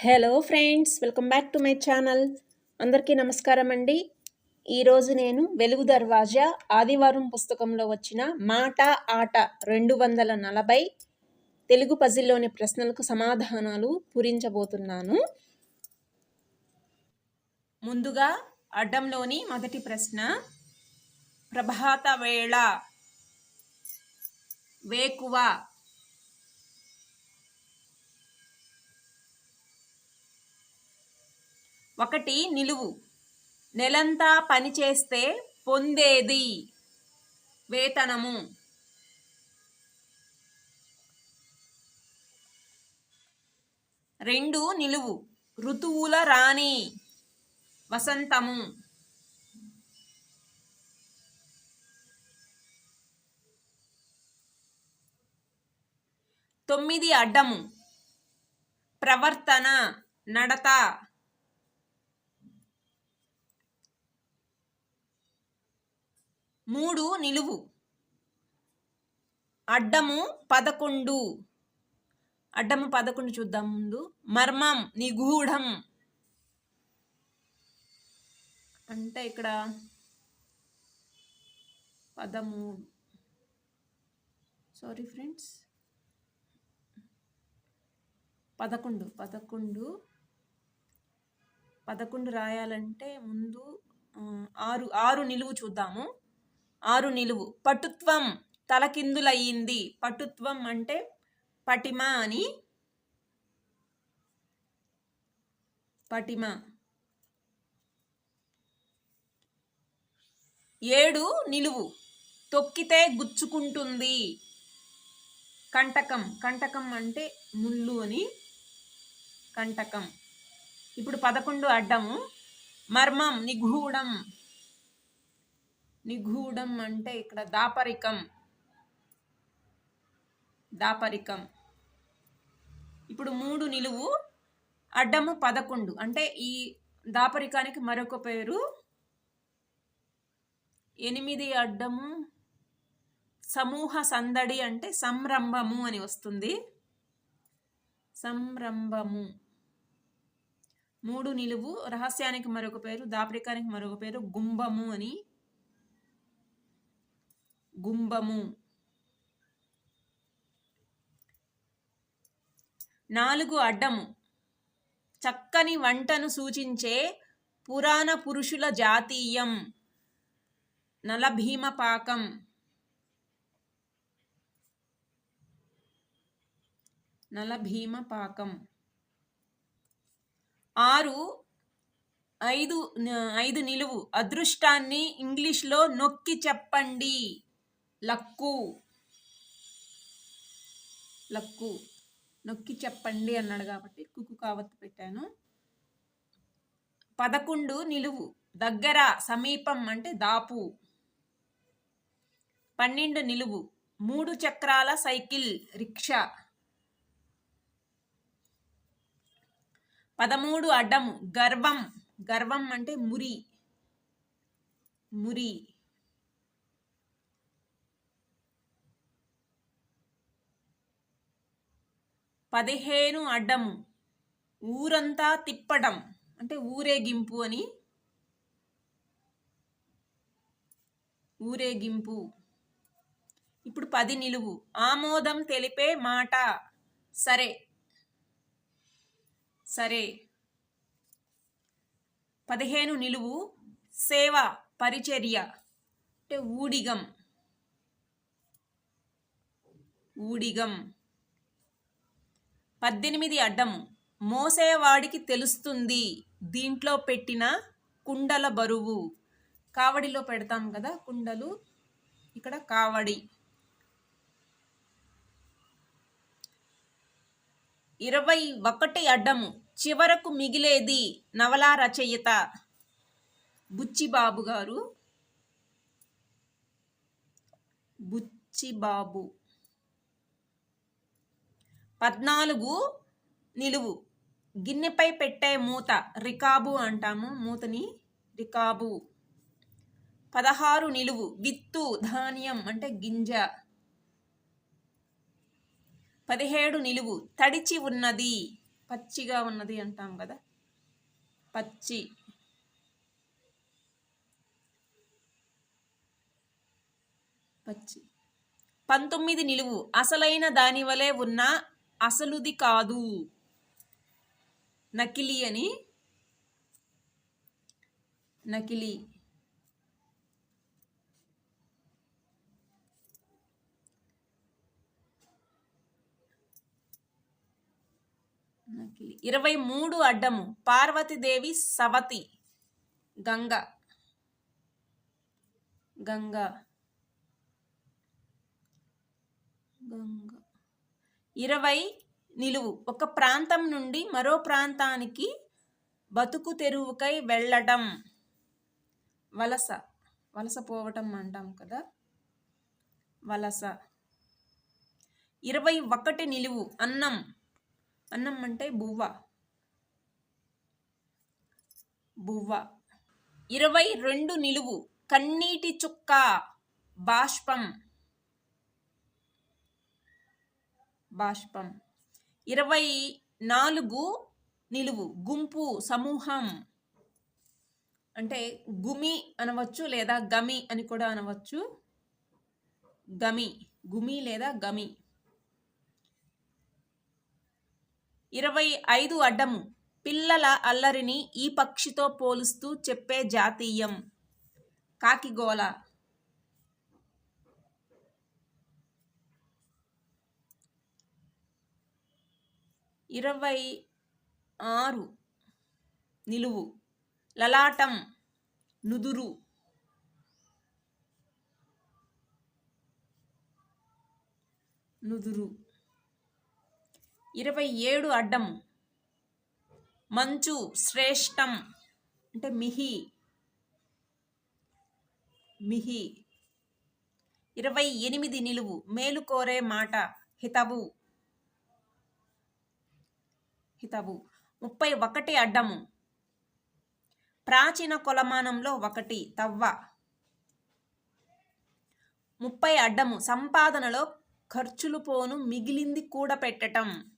Hello friends welcome back to my channel. అందరికీ నమస్కారం అండి. ఈరోజు నేను వెలుగు దర్వాజా ఆదివారం పుస్తకంలో వచ్చిన మాట ఆట రెండు వందల నలభై తెలుగు పజిల్లోని ప్రశ్నలకు సమాధానాలు పూరించబోతున్నాను. ముందుగా అడ్డంలోని మొదటి ప్రశ్న ప్రభాత వేళ వేకువ ఒకటి నిలువు. నెలంతా పనిచేస్తే పొందేది? వేతనము. రెండు నిలువు. ఋతువుల రాణి. వసంతము. తొమ్మిది అడ్డము. ప్రవర్తన నడత. మూడు నిలువు. అడ్డము పదకొండు. అడ్డము పదకొండు చూద్దాం ముందు. మర్మం నిగూఢం. అంటే ఇక్కడ పదము సారీ ఫ్రెండ్స్ పదకొండు పదకొండు. పదకొండు రాయాలంటే ముందు ఆరు ఆరు నిలువు చూద్దాము. ఆరు నిలువు. పటుత్వం తలకిందులయ్యింది. పటుత్వం అంటే పటిమ అని పటిమ. ఏడు నిలువు. తొక్కితే గుచ్చుకుంటుంది. కంటకం. కంటకం అంటే ముళ్ళు అని కంటకం. ఇప్పుడు పదకొండు అడ్డము. మర్మం నిగూఢం. నిగూఢం అంటే ఇక్కడ దాపరికం. దాపరికం. ఇప్పుడు మూడు నిలువు అడ్డము పదకొండు. అంటే ఈ దాపరికానికి మరొక పేరు ఎనిమిది అడ్డము సమూహ సందడి అంటే సంరంభము అని వస్తుంది. సంరంభము. మూడు నిలువు రహస్యానికి మరొక పేరు దాపరికానికి మరొక పేరు గుంభము అని గుంభము. నాలుగు అడ్డము. చక్కని వంటను సూచించే పురాణ పురుషుల జాతీయం. నలభీమ పాకం నలభీమ పాకం ఆరు ఐదు ఐదు నిలువు. అదృష్టాన్ని ఇంగ్లీష్లో నొక్కి చెప్పండి. లక్కు. లక్కు. నొక్కి చెప్పండి అన్నాడు కాబట్టి కుక్కు కావత్తు పెట్టాను. పదకొండు నిలువు. దగ్గర సమీపం అంటే దాపు. పన్నెండు నిలువు. మూడు చక్రాల సైకిల్ రిక్షా. పదమూడు అడ్డము. గర్వం. గర్వం అంటే మురి. మురి. పదిహేను అడ్డము. ఊరంతా తిప్పడం అంటే ఊరేగింపు అని. ఊరేగింపు ఇప్పుడు పది నిలువు. ఆమోదం తెలిపే మాట. సరే. సరే. పదిహేను నిలువు. సేవ పరిచర్య. అంటే ఊడిగం. ఊడిగం. పద్దెనిమిది అడ్డం. మోసేవాడికి తెలుస్తుంది దీంట్లో పెట్టిన కుండల బరువు. కావడిలో పెడతాం కదా కుండలు. ఇక్కడ కావడి. ఇరవై ఒకటి అడ్డము చివరకు మిగిలేది నవలా రచయిత బుచ్చిబాబు గారు. బుచ్చిబాబు. పద్నాలుగు నిలువు. గిన్నెపై పెట్టే మూత రికాబు అంటాము మూతని రికాబు. పదహారు నిలువు విత్తు ధాన్యం అంటే గింజ. పదిహేడు నిలువు తడిచి ఉన్నది. పచ్చిగా ఉన్నది అంటాం కదా. పచ్చి. పచ్చి. పంతొమ్మిది నిలువు అసలైన దాని వలె ఉన్న అసలుది కాదు. నకిలీ అని. నకిలీ. నకిలీ. ఇరవై మూడు అడ్డము. పార్వతీదేవి సవతి. గంగ. గంగ. గంగ. ఇరవై నిలువు. ఒక ప్రాంతం నుండి మరో ప్రాంతానికి బతుకు తెరువుకై వెళ్ళటం వలస. వలస పోవటం అంటాం కదా? వలస. ఇరవై ఒకటి నిలువు. అన్నం. అన్నం అంటే బువ్వ. బువ్వ. ఇరవై రెండు నిలువు. కన్నీటి చుక్క. బాష్పం. బాష్పం. ఇరవై నాలుగు నిలువు గుంపు సమూహం అంటే గుమి అనవచ్చు లేదా గమి అని కూడా అనవచ్చు. గమి గుమి లేదా గమి. ఇరవై ఐదు అడ్డము పిల్లల అల్లరిని ఈ పక్షితో పోలుస్తూ చెప్పే జాతీయం. కాకిగోల ఇరవై ఆరు నిలువు లలాటం నుదురు. నుదురు. ఇరవై ఏడు అడ్డం మంచు శ్రేష్టం అంటే మిహి. మిహి. ఇరవై ఎనిమిది నిలువు మేలు కోరే మాట హితవు. హితవు. ముప్పై ఒకటి అడ్డము. ప్రాచీన కొలమానంలో ఒకటి తవ్వ. ముప్పై అడ్డము. సంపాదనలో ఖర్చులు పోను మిగిలింది కూడపెట్టడం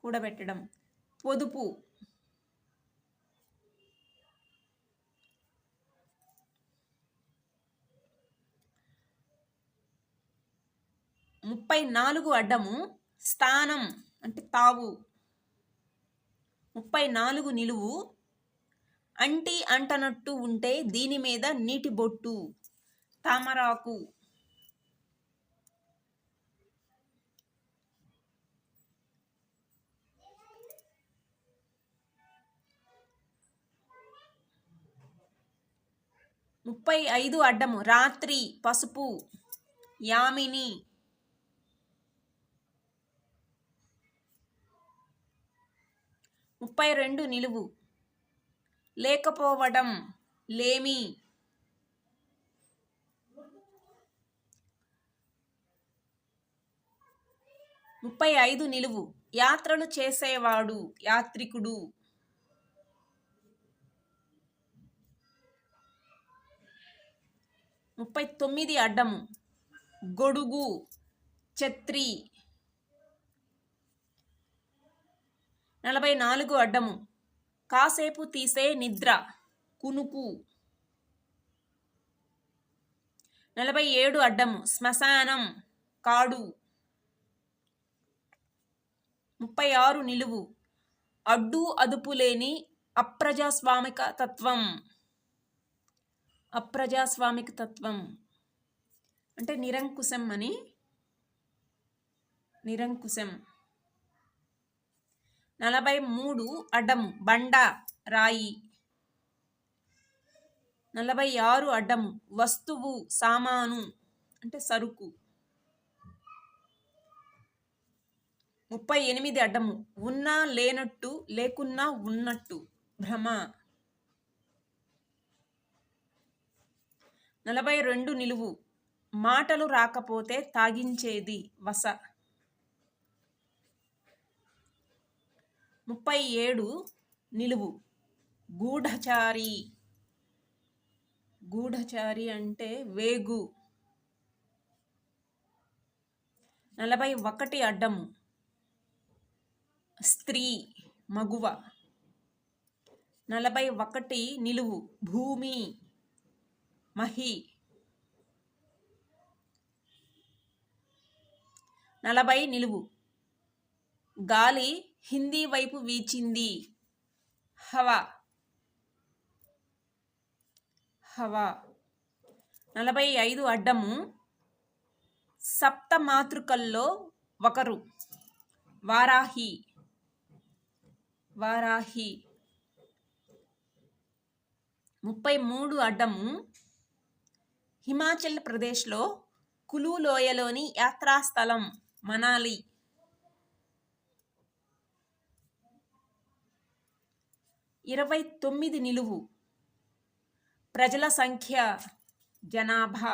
కూడబెట్టడం. పొదుపు. ముప్పై నాలుగు అడ్డము. స్థానం అంటే తావు. ముప్పై నాలుగు నిలువు అంటి అంటనట్టు ఉంటే దీని మీద నీటి బొట్టు. తామరాకు. ముప్పై ఐదు అడ్డము. రాత్రి పసుపు యామిని. ముప్పై రెండు నిలువు. లేకపోవడం లేమి. ముప్పై ఐదు నిలువు. యాత్రలు చేసేవాడు యాత్రికుడు. ముప్పై తొమ్మిది అడ్డము. గొడుగు. ఛత్రి. నలభై నాలుగు అడ్డము. కాసేపు తీసే నిద్ర కునుకు. నలభై ఏడు అడ్డము శ్మశానం కాడు. ముప్పై ఆరు నిలువు. అడ్డు అదుపు లేని అప్రజాస్వామిక తత్వం. అప్రజాస్వామిక తత్వం. అంటే నిరంకుశం అని నిరంకుశం. నలభై మూడు అడ్డము బండ రాయి. నలభై ఆరు అడ్డము వస్తువు సామాను అంటే సరుకు. ముప్పై ఎనిమిది అడ్డము ఉన్నా లేనట్టు లేకున్నా ఉన్నట్టు భ్రమ. నలభై రెండు నిలువు మాటలు రాకపోతే తాగించేది వస. ముప్పై ఏడు నిలువు. గూఢచారి. గూఢచారి అంటే వేగు. నలభై ఒకటి అడ్డము. స్త్రీ మగువ. నలభై ఒకటి నిలువు. భూమి మహి. నలభై నిలువు. గాలి హిందీ వైపు వీచింది. హవా. హవా. నలభై ఐదు అడ్డము. సప్త మాతృకల్లో ఒకరు. వారాహి. వారాహి. ముప్పై మూడు అడ్డము. హిమాచల్ ప్రదేశ్లో కులు లోయలోని యాత్రాస్థలం మనాలి. ఇరవై తొమ్మిది నిలువు. ప్రజల సంఖ్య జనాభా.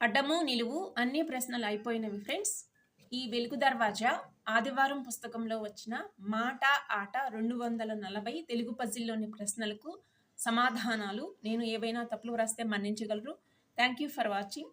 అడ్డము నిలువు అన్ని ప్రశ్నలు అయిపోయినవి ఫ్రెండ్స్. ఈ వెలుగు దర్వాజా ఆదివారం పుస్తకంలో వచ్చిన మాట ఆట రెండు వందల నలభై తెలుగు పజిల్లోని ప్రశ్నలకు సమాధానాలు నేను ఏవైనా తప్పులు వ్రాస్తే మన్నించగలరు. Thank you for watching.